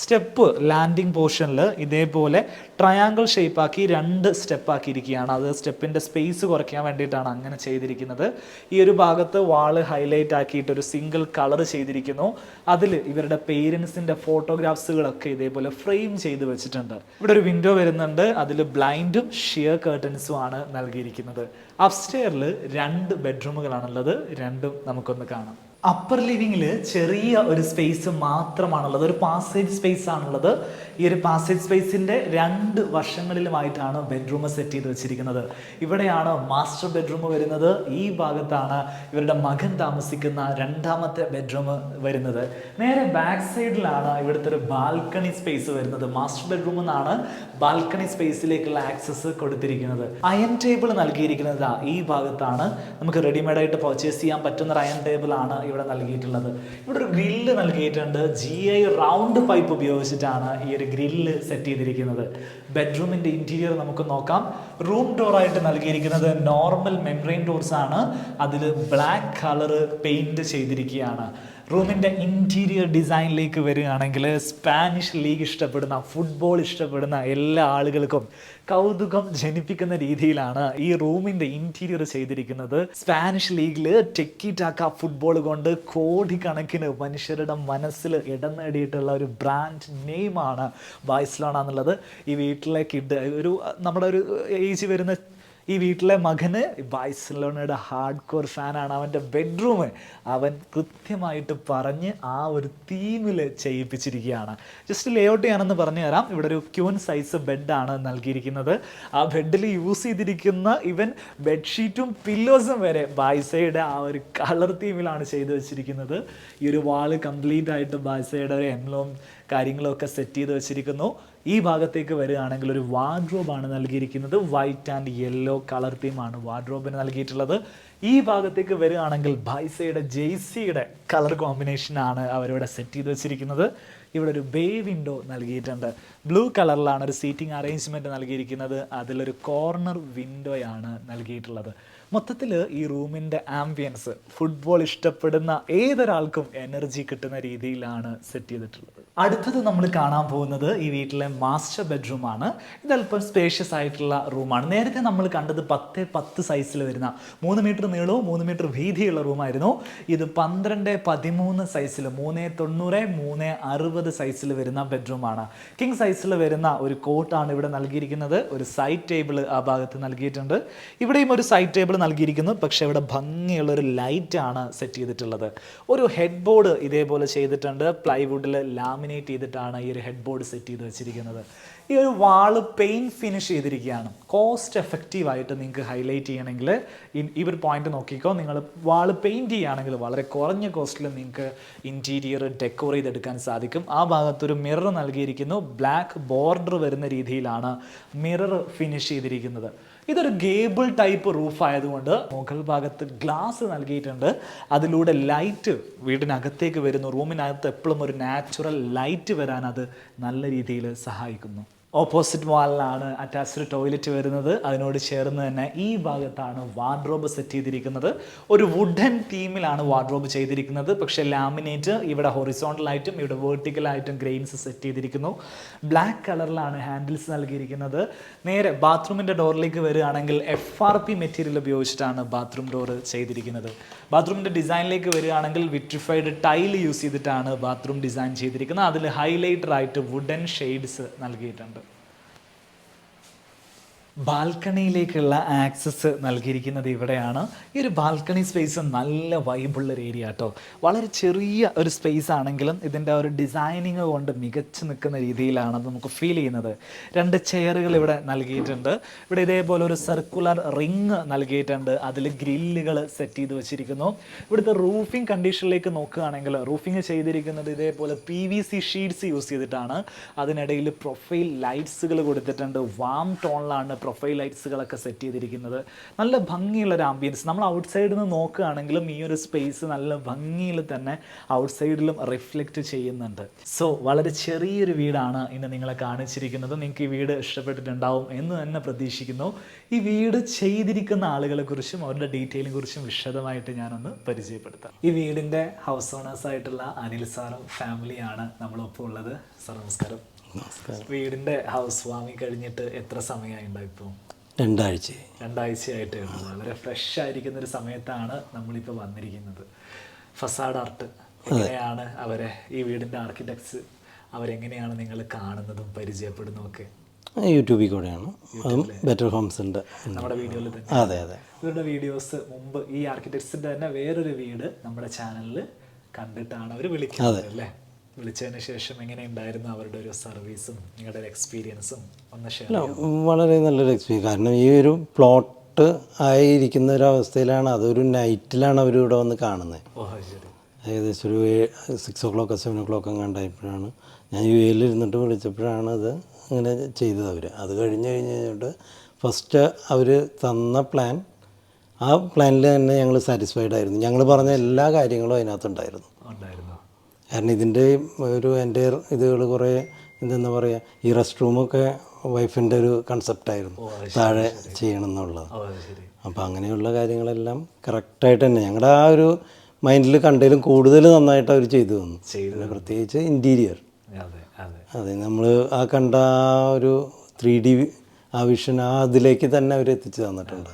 Speaker 1: സ്റ്റെപ്പ് ലാൻഡിംഗ് പോർഷനിൽ ഇതേപോലെ ട്രയാങ്കിൾ ഷേപ്പാക്കി രണ്ട് സ്റ്റെപ്പാക്കിയിരിക്കുകയാണ്. അത് സ്റ്റെപ്പിന്റെ സ്പേസ് കുറയ്ക്കാൻ വേണ്ടിയിട്ടാണ് അങ്ങനെ ചെയ്തിരിക്കുന്നത്. ഈ ഒരു ഭാഗത്ത് വാൾ ഹൈലൈറ്റ് ആക്കിയിട്ട് ഒരു സിംഗിൾ കളർ ചെയ്തിരിക്കുന്നു. അതിൽ ഇവരുടെ പേരൻസിന്റെ ഫോട്ടോഗ്രാഫ്സുകളൊക്കെ ഇതേപോലെ ഫ്രെയിം ചെയ്ത് വെച്ചിട്ടുണ്ട്. ഇവിടെ ഒരു വിൻഡോ വരുന്നുണ്ട്. അതിൽ ബ്ലൈൻഡും ഷിയർ കേർട്ടൻസും ആണ് നൽകിയിരിക്കുന്നത്. അപ്സ്റ്റെയറിൽ രണ്ട് ബെഡ്റൂമുകളാണുള്ളത്. രണ്ടും നമുക്കൊന്ന് കാണാം. അപ്പർ ലിവിങ്ങിൽ ചെറിയ ഒരു സ്പേസ് മാത്രമാണുള്ളത്. ഒരു പാസേജ് സ്പേസ് ആണുള്ളത്. ഈ ഒരു പാസേജ് സ്പേസിന്റെ രണ്ട് വശങ്ങളിലുമായിട്ടാണ് ബെഡ്റൂം സെറ്റ് ചെയ്ത് വെച്ചിരിക്കുന്നത്. ഇവിടെയാണ് മാസ്റ്റർ ബെഡ്റൂം വരുന്നത്. ഈ ഭാഗത്താണ് ഇവരുടെ മകൻ താമസിക്കുന്ന രണ്ടാമത്തെ ബെഡ്റൂം വരുന്നത്. നേരെ ബാക്ക് സൈഡിലാണ് ഇവിടുത്തെ ഒരു ബാൽക്കണി സ്പേസ് വരുന്നത്. മാസ്റ്റർ ബെഡ്റൂമിൽ നിന്നാണ് ബാൽക്കണി സ്പേസിലേക്കുള്ള ആക്സസ് കൊടുത്തിരിക്കുന്നത്. അയൺ ടേബിൾ നൽകിയിരിക്കുന്നത് ഈ ഭാഗത്താണ്. നമുക്ക് റെഡിമെയ്ഡ് ആയിട്ട് പർച്ചേസ് ചെയ്യാൻ പറ്റുന്ന ഒരു അയൺ ടേബിൾ ആണ് ഇവിടെ നൽകിയിട്ടുള്ളത്. ഇവിടെ ഒരു ഗ്രില്ല് നൽകിയിട്ടുണ്ട്. ജി ഐ റൗണ്ട് പൈപ്പ് ഉപയോഗിച്ചിട്ടാണ് ഈ ഒരു ഗ്രില്ല് സെറ്റ് ചെയ്തിരിക്കുന്നത്. ബെഡ്റൂമിന്റെ ഇന്റീരിയർ നമുക്ക് നോക്കാം. റൂം ഡോർ ആയിട്ട് നൽകിയിരിക്കുന്നത് നോർമൽ മെംബ്രെയിൻ ഡോർസ് ആണ്. അതിൽ ബ്ലാക്ക് കളർ പെയിന്റ് ചെയ്തിരിക്കുകയാണ്. റൂമിന്റെ ഇന്റീരിയർ ഡിസൈനിലേക്ക് വരികയാണെങ്കിൽ സ്പാനിഷ് ലീഗ് ഇഷ്ടപ്പെടുന്ന ഫുട്ബോൾ ഇഷ്ടപ്പെടുന്ന എല്ലാ ആളുകൾക്കും കൗതുകം ജനിപ്പിക്കുന്ന രീതിയിലാണ് ഈ റൂമിന്റെ ഇന്റീരിയർ ചെയ്തിരിക്കുന്നത്. സ്പാനിഷ് ലീഗിൽ ടെക്കി ടാക്ക ഫുട്ബോൾ കൊണ്ട് കോടിക്കണക്കിന് മനുഷ്യരുടെ മനസ്സിൽ ഇടം നേടിയിട്ടുള്ള ഒരു ബ്രാൻഡ് നെയിമാണ് ബായ്സ്ലോണ എന്നുള്ളത്. ഈ വീട്ടിലെ കിഡ് ഒരു നമ്മുടെ ഒരു ഏജ് വരുന്ന ഈ വീട്ടിലെ മകന് ബാഴ്സലോണയുടെ ഹാർഡ് കോർ ഫാനാണ് അവന്റെ ബെഡ്റൂം അവൻ കൃത്യമായിട്ട് പറഞ്ഞ് ആ ഒരു തീമിൽ ചെയ്യിപ്പിച്ചിരിക്കുകയാണ്. ജസ്റ്റ് ലേ ഔട്ട് ചെയ്യാനെന്ന് പറഞ്ഞു തരാം. ഇവിടെ ഒരു ക്യൂൻ സൈസ് ബെഡാണ് നൽകിയിരിക്കുന്നത്. ആ ബെഡിൽ യൂസ് ചെയ്തിരിക്കുന്ന ഇവൻ ബെഡ്ഷീറ്റും പില്ലോസും വരെ ബായ്സയുടെ ആ ഒരു കളർ തീമിലാണ് ചെയ്തു വെച്ചിരിക്കുന്നത്. ഈ ഒരു വാൾ കംപ്ലീറ്റ് ആയിട്ട് ബായ്സയുടെ ഒരു എംലോം കാര്യങ്ങളൊക്കെ സെറ്റ് ചെയ്ത് വെച്ചിരിക്കുന്നു. ഈ ഭാഗത്തേക്ക് വരികയാണെങ്കിൽ ഒരു വാർഡ്രോബാണ് നൽകിയിരിക്കുന്നത്. വൈറ്റ് ആൻഡ് യെല്ലോ കളർ തീമാണ് വാർഡ്രോബിന് നൽകിയിട്ടുള്ളത്. ഈ ഭാഗത്തേക്ക് വരികയാണെങ്കിൽ ബൈസയുടെ ജെയ്സിയുടെ കളർ കോമ്പിനേഷനാണ് അവരിവിടെ സെറ്റ് ചെയ്ത് വെച്ചിരിക്കുന്നത്. ഇവിടെ ഒരു ബേ വിൻഡോ നൽകിയിട്ടുണ്ട്. ബ്ലൂ കളറിലാണ് ഒരു സീറ്റിംഗ് അറേഞ്ച്മെന്റ് നൽകിയിരിക്കുന്നത്. അതിലൊരു കോർണർ വിൻഡോയാണ് നൽകിയിട്ടുള്ളത്. മൊത്തത്തിൽ ഈ റൂമിന്റെ ആംബിയൻസ് ഫുട്ബോൾ ഇഷ്ടപ്പെടുന്ന ഏതൊരാൾക്കും എനർജി കിട്ടുന്ന രീതിയിലാണ് സെറ്റ് ചെയ്തിട്ടുള്ളത്. അടുത്തത് നമ്മൾ കാണാൻ പോകുന്നത് ഈ വീട്ടിലെ മാസ്റ്റർ ബെഡ്റൂം ആണ് ഇത് സ്പേഷ്യസ് ആയിട്ടുള്ള റൂമാണ്. നേരത്തെ നമ്മൾ കണ്ടത് പത്ത് പത്ത് സൈസിൽ വരുന്ന മൂന്ന് മീറ്റർ നീളവും മൂന്ന് മീറ്റർ വീതിയുള്ള റൂമായിരുന്നു. ഇത് പന്ത്രണ്ട് പതിമൂന്ന് സൈസിൽ മൂന്ന് തൊണ്ണൂറ് മൂന്ന് അറുപത് സൈസിൽ വരുന്ന ബെഡ്റൂമാണ്. കിങ് സൈസിൽ വരുന്ന ഒരു കോട്ടാണ് ഇവിടെ നൽകിയിരിക്കുന്നത്. ഒരു സൈഡ് ടേബിൾ ആ ഭാഗത്ത് നൽകിയിട്ടുണ്ട്. ഇവിടെയും ഒരു സൈഡ് ടേബിൾ നൽകിയിരിക്കുന്നു. പക്ഷെ ഇവിടെ ഭംഗിയുള്ള ഒരു ലൈറ്റ് ആണ് സെറ്റ് ചെയ്തിട്ടുള്ളത്. ഒരു ഹെഡ് ബോർഡ് ഇതേപോലെ ചെയ്തിട്ടുണ്ട്. പ്ലൈവുഡിൽ ലാമിനേറ്റ് ചെയ്തിട്ടാണ് ഈ ഒരു ഹെഡ് ബോർഡ് സെറ്റ് ചെയ്ത് വെച്ചിരിക്കുന്നത്. ഈ ഒരു വാൾ പെയിൻ ഫിനിഷ് ചെയ്തിരിക്കുകയാണ്. കോസ്റ്റ് എഫക്റ്റീവ് ആയിട്ട് നിങ്ങൾക്ക് ഹൈലൈറ്റ് ചെയ്യണമെങ്കിൽ ഈ- ഒരു പോയിന്റ് നോക്കിക്കോ. നിങ്ങൾ വാൾ പെയിന്റ് ചെയ്യുകയാണെങ്കിൽ വളരെ കുറഞ്ഞ കോസ്റ്റിൽ നിങ്ങൾക്ക് ഇന്റീരിയർ ഡെക്കോർ ചെയ്തെടുക്കാൻ സാധിക്കും. ആ ഭാഗത്തൊരു മിറർ നൽകിയിരിക്കുന്നു. ബ്ലാക്ക് ബോർഡർ വരുന്ന രീതിയിലാണ് മിറർ ഫിനിഷ് ചെയ്തിരിക്കുന്നത്. ഇതൊരു ഗേബിൾ ടൈപ്പ് റൂഫ് ആയതുകൊണ്ട് മുകൾ ഭാഗത്ത് ഗ്ലാസ് നൽകിയിട്ടുണ്ട്. അതിലൂടെ ലൈറ്റ് വീടിനകത്തേക്ക് വരുന്നു. റൂമിനകത്ത് എപ്പോഴും ഒരു നാച്ചുറൽ ലൈറ്റ് വരാൻ അത് നല്ല രീതിയിൽ സഹായിക്കുന്നു. ഓപ്പോസിറ്റ് വാളിലാണ് അറ്റാച്ച്ഡ് ടോയ്ലറ്റ് വരുന്നത്. അതിനോട് ചേർന്ന് തന്നെ ഈ ഭാഗത്താണ് വാർഡ്രോബ് സെറ്റ് ചെയ്തിരിക്കുന്നത്. ഒരു വുഡൻ തീമിലാണ് വാർഡ്രോബ് ചെയ്തിരിക്കുന്നത്. പക്ഷേ ലാമിനേറ്റ് ഇവിടെ ഹൊറിസോണ്ടലായിട്ടും ഇവിടെ വേർട്ടിക്കലായിട്ടും ഗ്രെയിൻസ് സെറ്റ് ചെയ്തിരിക്കുന്നു. ബ്ലാക്ക് കളറിലാണ് ഹാൻഡിൽസ് നൽകിയിരിക്കുന്നത്. നേരെ ബാത്റൂമിന്റെ ഡോറിലേക്ക് വരികയാണെങ്കിൽ എഫ് ആർ പി മെറ്റീരിയൽ ഉപയോഗിച്ചിട്ടാണ് ബാത്റൂം ഡോർ ചെയ്തിരിക്കുന്നത്. ബാത്റൂമിന്റെ ഡിസൈനിലേക്ക് വരികയാണെങ്കിൽ വിട്രിഫൈഡ് ടൈൽ യൂസ് ചെയ്തിട്ടാണ് ബാത്റൂം ഡിസൈൻ ചെയ്തിരിക്കുന്നത്. അതിൽ ഹൈലൈറ്റർ ആയിട്ട് വുഡൻ ഷെയ്ഡ്സ് നൽകിയിട്ടുണ്ട്. ബാൽക്കണിയിലേക്കുള്ള ആക്സസ് നൽകിയിരിക്കുന്നത് ഇവിടെയാണ്. ഈ ഒരു ബാൽക്കണി സ്പേസ് നല്ല വൈബുള്ള ഒരു ഏരിയ കേട്ടോ വളരെ ചെറിയ ഒരു സ്പേസ് ആണെങ്കിലും ഇതിന്റെ ഒരു ഡിസൈനിങ് കൊണ്ട് മികച്ചു നിൽക്കുന്ന രീതിയിലാണ് നമുക്ക് ഫീൽ ചെയ്യുന്നത്. രണ്ട് ചെയറുകൾ ഇവിടെ നൽകിയിട്ടുണ്ട്. ഇവിടെ ഇതേപോലെ ഒരു സർക്കുലർ റിങ് നൽകിയിട്ടുണ്ട്. അതിൽ ഗ്രില്ലുകൾ സെറ്റ് ചെയ്ത് വെച്ചിരിക്കുന്നു. ഇവിടുത്തെ റൂഫിംഗ് കണ്ടീഷനിലേക്ക് നോക്കുകയാണെങ്കിൽ റൂഫിംഗ് ചെയ്തിരിക്കുന്നത് ഇതേപോലെ P V C sheets use ചെയ്തിട്ടാണ്. അതിനിടയിൽ പ്രൊഫൈൽ ലൈറ്റ്സുകൾ കൊടുത്തിട്ടുണ്ട്. വാം ടോണിലാണ് പ്രൊഫൈൽ ലൈറ്റ്സുകളൊക്കെ സെറ്റ് ചെയ്തിരിക്കുന്നത്. നല്ല ഭംഗിയുള്ള ഒരു ആംബിയൻസ് നമ്മൾ ഔട്ട് സൈഡിൽ നിന്ന് നോക്കുകയാണെങ്കിലും ഈ ഒരു സ്പേസ് നല്ല ഭംഗിയിൽ തന്നെ ഔട്ട് സൈഡിലും റിഫ്ലക്റ്റ് ചെയ്യുന്നുണ്ട്. സോ വളരെ ചെറിയൊരു വീടാണ് ഇന്ന് നിങ്ങളെ കാണിച്ചിരിക്കുന്നത്. നിങ്ങൾക്ക് ഈ വീട് ഇഷ്ടപ്പെട്ടിട്ടുണ്ടാവും എന്ന് തന്നെ പ്രതീക്ഷിക്കുന്നു. ഈ വീട് ചെയ്തിരിക്കുന്ന ആളുകളെ കുറിച്ചും അവരുടെ ഡീറ്റെയിലിനെ കുറിച്ചും വിശദമായിട്ട് ഞാനൊന്ന് പരിചയപ്പെടുത്താം. ഈ വീടിന്റെ ഹൗസ് ഓണേഴ്സ് ആയിട്ടുള്ള അനിൽ സാറും ഫാമിലിയാണ് നമ്മളൊപ്പം ഉള്ളത്. സർ നമസ്കാരം. വീടിന്റെ ഹൗസ് വാങ്ങി കഴിഞ്ഞിട്ട് എത്ര സമയമായി ഇപ്പോൾ
Speaker 2: രണ്ടാഴ്ച.
Speaker 1: രണ്ടാഴ്ചയായിട്ടേ ഉള്ളൂ. വളരെ ഫ്രഷ് ആയിരിക്കുന്ന ഒരു സമയത്താണ് നമ്മളിപ്പോൾ വന്നിരിക്കുന്നത്. ഫസാഡ് ആർട്ട് എങ്ങനെയാണ് അവരെ ഈ വീടിന്റെ ആർക്കിടെക്ട്സ് അവരെങ്ങനെയാണ് നിങ്ങൾ കാണുന്നതും പരിചയപ്പെടുന്നതും ഒക്കെ
Speaker 2: യൂട്യൂബിൽ കൂടെയാണ്. അതും ബെറ്റർ ഹോംസ് ഉണ്ട്.
Speaker 1: നമ്മുടെ വീഡിയോയിൽ തന്നെ.
Speaker 2: അതെ അതെ.
Speaker 1: ഇവരുടെ വീഡിയോസ് മുമ്പ് ഈ ആർക്കിടെക്ട്സിന്റെ തന്നെ വേറൊരു വീട് നമ്മുടെ ചാനലിൽ കണ്ടിട്ടാണ് അവർ വിളിക്കുന്നത് അല്ലേ? വിളിച്ചതിന് ശേഷം എങ്ങനെ ഉണ്ടായിരുന്നു അവരുടെ ഒരു സർവീസും നിങ്ങളുടെ ഒരു എക്സ്പീരിയൻസും ഒന്ന് ഷെയർ
Speaker 2: വളരെ നല്ലൊരു എക്സ്പീരിയൻസ് കാരണം ഈ ഒരു പ്ലോട്ട് ആയിരിക്കുന്ന ഒരു അവസ്ഥയിലാണ് അതൊരു നൈറ്റിലാണ് അവർ ഇവിടെ വന്ന് കാണുന്നത് ഏകദേശം ഒരു six o'clock seven o'clock കണ്ടായപ്പോഴാണ് ഞാൻ യു എയിൽ ഇരുന്നിട്ട് വിളിച്ചപ്പോഴാണ് അത് ഇങ്ങനെ ചെയ്തത് അവർ അത് കഴിഞ്ഞ് കഴിഞ്ഞ് കഴിഞ്ഞിട്ട് ഫസ്റ്റ് അവർ തന്ന പ്ലാൻ ആ പ്ലാനിൽ തന്നെ ഞങ്ങൾ സാറ്റിസ്ഫൈഡ് ആയിരുന്നു. ഞങ്ങൾ പറഞ്ഞ എല്ലാ കാര്യങ്ങളും അതിനകത്തുണ്ടായിരുന്നു.
Speaker 1: ഉണ്ടായിരുന്നു.
Speaker 2: കാരണം ഇതിന്റെ ഒരു എന്റെ ഇതുകൾ കുറേ എന്തെന്നാ പറയുക ഈ റെസ്റ്റ് റൂമൊക്കെ വൈഫിന്റെ ഒരു കൺസെപ്റ്റായിരുന്നു. താഴെ ചെയ്യണം എന്നുള്ളത് അപ്പോൾ അങ്ങനെയുള്ള കാര്യങ്ങളെല്ലാം കറക്റ്റായിട്ട് തന്നെ ഞങ്ങളുടെ ആ ഒരു മൈൻഡിൽ കണ്ടതിലും കൂടുതൽ നന്നായിട്ട് അവർ ചെയ്തു തന്നു. പിന്നെ പ്രത്യേകിച്ച് ഇന്റീരിയർ.
Speaker 1: അതെ
Speaker 2: നമ്മൾ ആ കണ്ട ആ ഒരു ത്രീ ഡി ആ വിഷൻ ആ അതിലേക്ക് തന്നെ അവർ എത്തിച്ചു തന്നിട്ടുണ്ട്.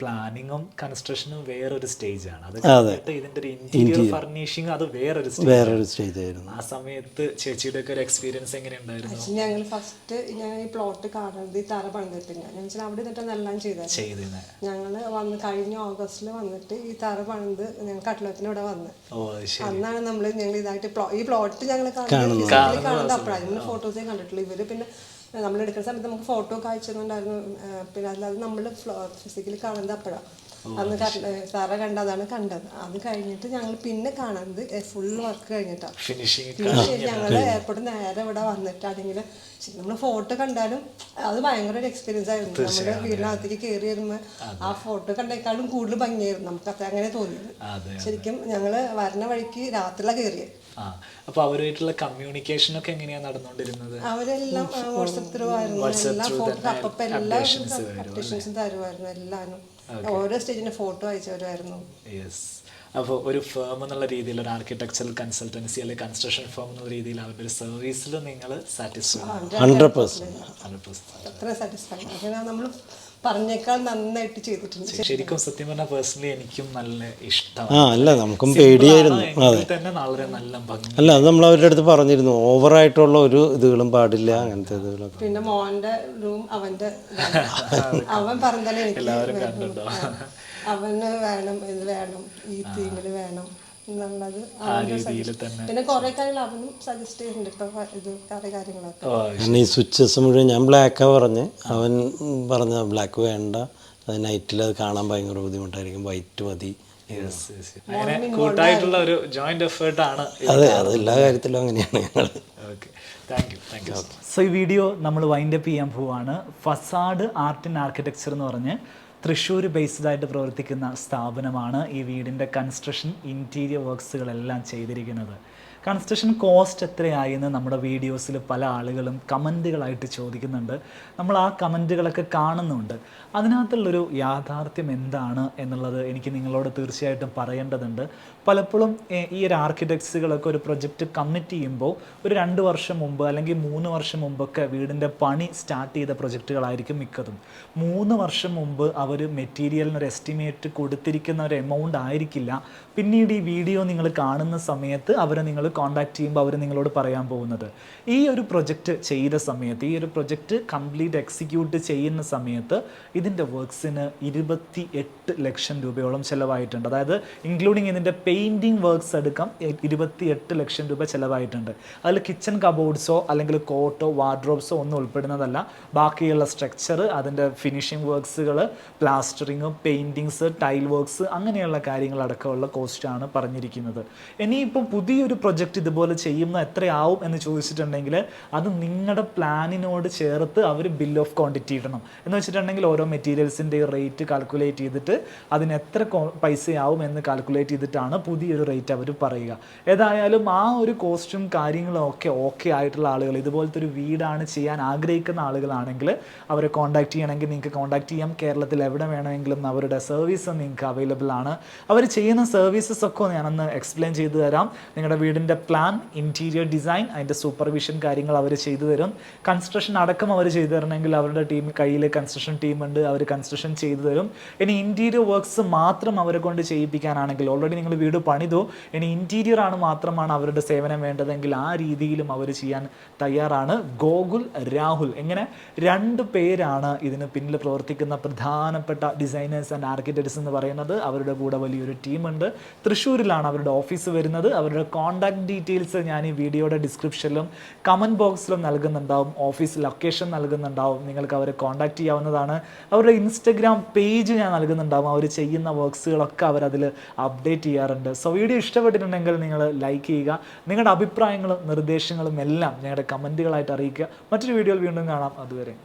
Speaker 1: പ്ലാനിങ്ങും കൺസ്ട്രക്ഷനും വേറൊരു സ്റ്റേജ് ആണ്. അത്. ഇതിന്റെ ഒരു ഇന്റീരിയർ ഫർണിഷിംഗ് അത് വേറൊരു
Speaker 2: വേറൊരു സ്റ്റേജ് ആയിരുന്നു.
Speaker 1: ആ സമയത്ത് ചേച്ചിയുടെ ഒക്കെ ഒരു എക്സ്പീരിയൻസ് എങ്ങനെ ഉണ്ടായിരുന്നു
Speaker 3: ഞങ്ങൾ ഫസ്റ്റ് ഞങ്ങൾ ഈ പ്ലോട്ട് കാണുന്നത് ഈ തറ പണിതിട്ടില്ല. ഞാൻ വെച്ചാൽ അവിടെ നിന്നിട്ട് എല്ലാം ചെയ്തത്
Speaker 1: ചെയ്തിരുന്നെ.
Speaker 3: ഞങ്ങൾ വന്ന് കഴിഞ്ഞ ഓഗസ്റ്റിൽ വന്നിട്ട് ഈ തറ പണിത് ഞങ്ങൾ കട്ടിലത്തിന് ഇവിടെ വന്ന്.
Speaker 1: ഓ ശരി.
Speaker 3: അന്നാണ് നമ്മൾ ഞങ്ങൾ ഇതായിട്ട് ഈ പ്ലോട്ട് ഞങ്ങൾ കാണുന്നത് അപ്പോഴാണ് ഫോട്ടോസേ കണ്ടിട്ടുള്ളൂ. ഇവർ പിന്നെ നമ്മൾ എടുക്കുന്ന സമയത്ത് നമുക്ക് ഫോട്ടോ കാഴ്ചന്നുണ്ടായിരുന്നു പിന്നെ അല്ലാതെ നമ്മൾ ഫിസിക്കലി കാണുന്നത് അപ്പോഴാണ് അന്ന് സാറെ കണ്ടതാണ് കണ്ടത്. അത് കഴിഞ്ഞിട്ട് ഞങ്ങൾ പിന്നെ കാണുന്നത് ഫുൾ വർക്ക് കഴിഞ്ഞിട്ടാണ് ഞങ്ങൾ എയർപോർട്ട് നേരെ ഇവിടെ വന്നിട്ടാണെങ്കിൽ നമ്മൾ ഫോട്ടോ കണ്ടാലും അത് ഭയങ്കര ഒരു എക്സ്പീരിയൻസ് ആയിരുന്നു. നമ്മുടെ വീടിനകത്തേക്ക് കയറി വരുമ്പോൾ ആ ഫോട്ടോ കണ്ടേക്കാളും കൂടുതൽ ഭംഗിയായിരുന്നു. നമുക്ക് അത് അങ്ങനെ തോന്നിയത്. ശരിക്കും ഞങ്ങൾ വരണ വഴിക്ക് രാത്രിയിലാണ് കയറിയത്
Speaker 1: അപ്പൊ അവരുമായിട്ടുള്ള കമ്മ്യൂണിക്കേഷൻ ഒക്കെ എങ്ങനെയാ നടന്നുകൊണ്ടിരുന്നത്?
Speaker 3: അവരെല്ലാം വാട്സപ്പ് ത്രൂ ആയിരുന്നു. എല്ലാ ഫോട്ടോ തരുമായിരുന്നു അയച്ചവരായിരുന്നു
Speaker 1: അപ്പോൾ ഒരു ഫേം എന്നുള്ള രീതിയിൽ ഒരു ആർക്കിടെക്ചറൽ കൺസൾട്ടൻസി അല്ലെങ്കിൽ കൺസ്ട്രക്ഷൻ ഫേം എന്നുള്ള രീതിയിൽ അവരുടെ ഒരു സർവീസിൽ നിങ്ങൾ സാറ്റിസ്ഫൈഡ്
Speaker 3: പറഞ്ഞേക്കാൾ നന്നായിട്ട് ചെയ്തിട്ടുണ്ട്.
Speaker 1: ശരിക്കും സത്യം പറഞ്ഞാൽ പേഴ്സണലി എനിക്കും നല്ല ഇഷ്ടമാണ്.
Speaker 2: അല്ല നമുക്കും പേടിയായിരുന്നു.
Speaker 1: തന്നെ വളരെ നല്ല ഭംഗി.
Speaker 2: അല്ല അത് നമ്മൾ അവരുടെ അടുത്ത് പറഞ്ഞിരുന്നു. ഓവർ ആയിട്ടുള്ള ഒരു ഇതുകളും പാടില്ല അങ്ങനത്തെ ഇതുകളൊക്കെ.
Speaker 3: പിന്നെ മോന്റെ റൂം അവന്റെ. അവൻ പറഞ്ഞാലേ എല്ലാവരും വേണം. അവന് വേണം ഇത് വേണം ഈ തീമിൽ വേണം എന്നുള്ളത് പിന്നെ കുറെ കാര്യങ്ങൾ അവനും സജസ്റ്റ് ചെയ്യുന്നുണ്ട് ഇപ്പൊ ഇത് കുറെ കാര്യങ്ങളൊക്കെ.
Speaker 2: ഈ സ്വിച്ചസ് മുഴുവൻ ഞാൻ ബ്ലാക്കാണ് പറഞ്ഞ്. അവൻ പറഞ്ഞ ബ്ലാക്ക് വേണ്ട. അത് നൈറ്റിൽ അത് കാണാൻ ഭയങ്കര ബുദ്ധിമുട്ടായിരിക്കും. വൈറ്റ് മതി.
Speaker 1: യെസ് യെസ് അങ്ങനെ കൂട്ടായിട്ടുള്ള ഒരു ജോയിന്റ് എഫേർട്ട് ആണ്
Speaker 2: അതെ അത് എല്ലാ കാര്യത്തിലും അങ്ങനെയാണ് ഞങ്ങൾ
Speaker 1: സോ ഈ വീഡിയോ നമ്മൾ വൈൻഡപ്പ് ചെയ്യാൻ പോവാണ്. ഫസാഡ് ആർട്ട് ആൻഡ് ആർക്കിടെക്ചർ എന്ന് പറഞ്ഞ് തൃശ്ശൂർ ബേസ്ഡ് ആയിട്ട് പ്രവർത്തിക്കുന്ന സ്ഥാപനമാണ് ഈ വീടിന്റെ കൺസ്ട്രക്ഷൻ ഇന്റീരിയർ വർക്ക്സുകളെല്ലാം ചെയ്തിരിക്കുന്നത്. കൺസ്ട്രക്ഷൻ കോസ്റ്റ് എത്രയായി എന്ന് നമ്മുടെ വീഡിയോസിൽ പല ആളുകളും കമന്റുകളായിട്ട് ചോദിക്കുന്നുണ്ട്. നമ്മൾ ആ കമന്റുകളൊക്കെ കാണുന്നുണ്ട്. അതിനകത്തുള്ളൊരു യാഥാർത്ഥ്യം എന്താണ് എന്നുള്ളത് എനിക്ക് നിങ്ങളോട് തീർച്ചയായിട്ടും പറയേണ്ടതുണ്ട്. പലപ്പോഴും ഈ ഒരു ആർക്കിടെക്ട്സുകളൊക്കെ ഒരു പ്രൊജക്റ്റ് കമ്മിറ്റ് ചെയ്യുമ്പോൾ ഒരു രണ്ട് വർഷം മുമ്പ് അല്ലെങ്കിൽ മൂന്ന് വർഷം മുമ്പൊക്കെ വീടിന്റെ പണി സ്റ്റാർട്ട് ചെയ്ത പ്രൊജക്റ്റുകളായിരിക്കും മിക്കതും. മൂന്ന് വർഷം മുമ്പ് അവർ മെറ്റീരിയലിന് ഒരു എസ്റ്റിമേറ്റ് കൊടുത്തിരിക്കുന്ന ഒരു എമൗണ്ട് ആയിരിക്കില്ല. പിന്നീട് ഈ വീഡിയോ നിങ്ങൾ കാണുന്ന സമയത്ത് അവരെ നിങ്ങൾ കോൺടാക്ട് ചെയ്യുമ്പോൾ അവർ നിങ്ങളോട് പറയാൻ പോകുന്നത്. ഈ ഒരു പ്രൊജക്റ്റ് ചെയ്ത സമയത്ത് ഈ ഒരു പ്രൊജക്റ്റ് കംപ്ലീറ്റ് എക്സിക്യൂട്ട് ചെയ്യുന്ന സമയത്ത് ഇതിന്റെ വർക്ക്സിന് ഇരുപത്തി എട്ട് ലക്ഷം രൂപയോളം ചിലവായിട്ടുണ്ട്. അതായത് ഇൻക്ലൂഡിങ് ഇതിന്റെ പെയിന്റിങ് വർക്ക്സ് എടുക്കാം ഇരുപത്തി എട്ട് ലക്ഷം രൂപ ചിലവായിട്ടുണ്ട്. അതിൽ കിച്ചൺ കബോർഡ്സോ അല്ലെങ്കിൽ കോട്ടോ വാർഡ്രോബ്സോ ഒന്നും ഉൾപ്പെടുന്നതല്ല. ബാക്കിയുള്ള സ്ട്രക്ചർ അതിന്റെ ഫിനിഷിംഗ് വർക്ക്സുകൾ പ്ലാസ്റ്ററിങ് പെയിന്റിങ്സ് ടൈൽ വർക്ക്സ് അങ്ങനെയുള്ള കാര്യങ്ങളടക്കമുള്ള കോസ്റ്റാണ് പറഞ്ഞിരിക്കുന്നത്. ഇനിയിപ്പോൾ പുതിയൊരു പ്രൊജക്റ്റ് ഇതുപോലെ ചെയ്യുന്ന എത്രയാവും എന്ന് ചോദിച്ചിട്ടുണ്ടെങ്കിൽ അത് നിങ്ങളുടെ പ്ലാനിനോട് ചേർത്ത് അവർ ബിൽ ഓഫ് ക്വാണ്ടിറ്റി ഇടണം. എന്ന് വെച്ചിട്ടുണ്ടെങ്കിൽ ഓരോ മെറ്റീരിയൽസിന്റെ റേറ്റ് കാൽക്കുലേറ്റ് ചെയ്തിട്ട് അതിന് എത്ര പൈസയാവും എന്ന് കാൽക്കുലേറ്റ് ചെയ്തിട്ടാണ് പുതിയൊരു റേറ്റ് അവർ പറയുക. ഏതായാലും ആ ഒരു കോസ്റ്റും കാര്യങ്ങളും ഒക്കെ ഓക്കെ ആയിട്ടുള്ള ആളുകൾ ഇതുപോലത്തെ ഒരു വീടാണ് ചെയ്യാൻ ആഗ്രഹിക്കുന്ന ആളുകളാണെങ്കിൽ അവരെ കോൺടാക്ട് ചെയ്യണമെങ്കിൽ നിങ്ങൾക്ക് കോൺടാക്ട് ചെയ്യാം. കേരളത്തിൽ എവിടെ വേണമെങ്കിലും അവരുടെ സർവീസ് നിങ്ങൾക്ക് അവൈലബിൾ ആണ്. അവർ ചെയ്യുന്ന സർവീസസ് ഒക്കെ ഞാനൊന്ന് എക്സ്പ്ലെയിൻ ചെയ്തു തരാം. നിങ്ങളുടെ വീടിന്റെ പ്ലാൻ ഇന്റീരിയർ ഡിസൈൻ അതിന്റെ സൂപ്പർവിഷൻ കാര്യങ്ങൾ അവർ ചെയ്തു തരും. കൺസ്ട്രക്ഷൻ അടക്കം അവർ ചെയ്തു തരണമെങ്കിൽ അവരുടെ ടീം കയ്യിൽ കൺസ്ട്രക്ഷൻ ടീമുണ്ട് അവർ കൺസ്ട്രക്ഷൻ ചെയ്തു തരും. ഇനി ഇന്റീരിയർ വർക്ക്സ് മാത്രം അവരെ കൊണ്ട് ചെയ്യിപ്പിക്കാനാണെങ്കിൽ ഓൾറെഡി നിങ്ങൾ വീട് പണിതു ഇനി ഇന്റീരിയർ ആണ് മാത്രമാണ് അവരുടെ സേവനം വേണ്ടതെങ്കിൽ ആ രീതിയിലും അവർ ചെയ്യാൻ തയ്യാറാണ്. ഗോകുൽ രാഹുൽ എങ്ങനെ രണ്ട് പേരാണ് ഇതിന് പിന്നിൽ പ്രവർത്തിക്കുന്ന പ്രധാനപ്പെട്ട ഡിസൈനേഴ്സ് ആൻഡ് ആർക്കിടെക്ട്സ് എന്ന് പറയുന്നത്. അവരുടെ കൂടെ വലിയൊരു ടീമുണ്ട് തൃശ്ശൂരിലാണ് അവരുടെ ഓഫീസ് വരുന്നത്. അവരുടെ കോൺടാക്ട് ഡീറ്റെയിൽസ് ഞാൻ ഈ വീഡിയോയുടെ ഡിസ്ക്രിപ്ഷനിലും കമന്റ് ബോക്സിലും നൽകുന്നുണ്ടാവും. Office location നൽകുന്നുണ്ടാവും. നിങ്ങൾക്ക് അവരെ കോൺടാക്ട് ചെയ്യാവുന്നതാണ്. അവരുടെ ഇൻസ്റ്റഗ്രാം പേജ് ഞാൻ നൽകുന്നുണ്ടാവും. അവർ ചെയ്യുന്ന വർക്ക്സുകളൊക്കെ അവരതിൽ അപ്ഡേറ്റ് ചെയ്യാറുണ്ട്. സോ വീഡിയോ ഇഷ്ടപ്പെട്ടിട്ടുണ്ടെങ്കിൽ നിങ്ങൾ ലൈക്ക് ചെയ്യുക. നിങ്ങളുടെ അഭിപ്രായങ്ങളും നിർദ്ദേശങ്ങളും എല്ലാം ഞങ്ങളുടെ കമന്റുകളായിട്ട് അറിയിക്കുക. മറ്റൊരു വീഡിയോയിൽ വീണ്ടും കാണാം. അതുവരെ.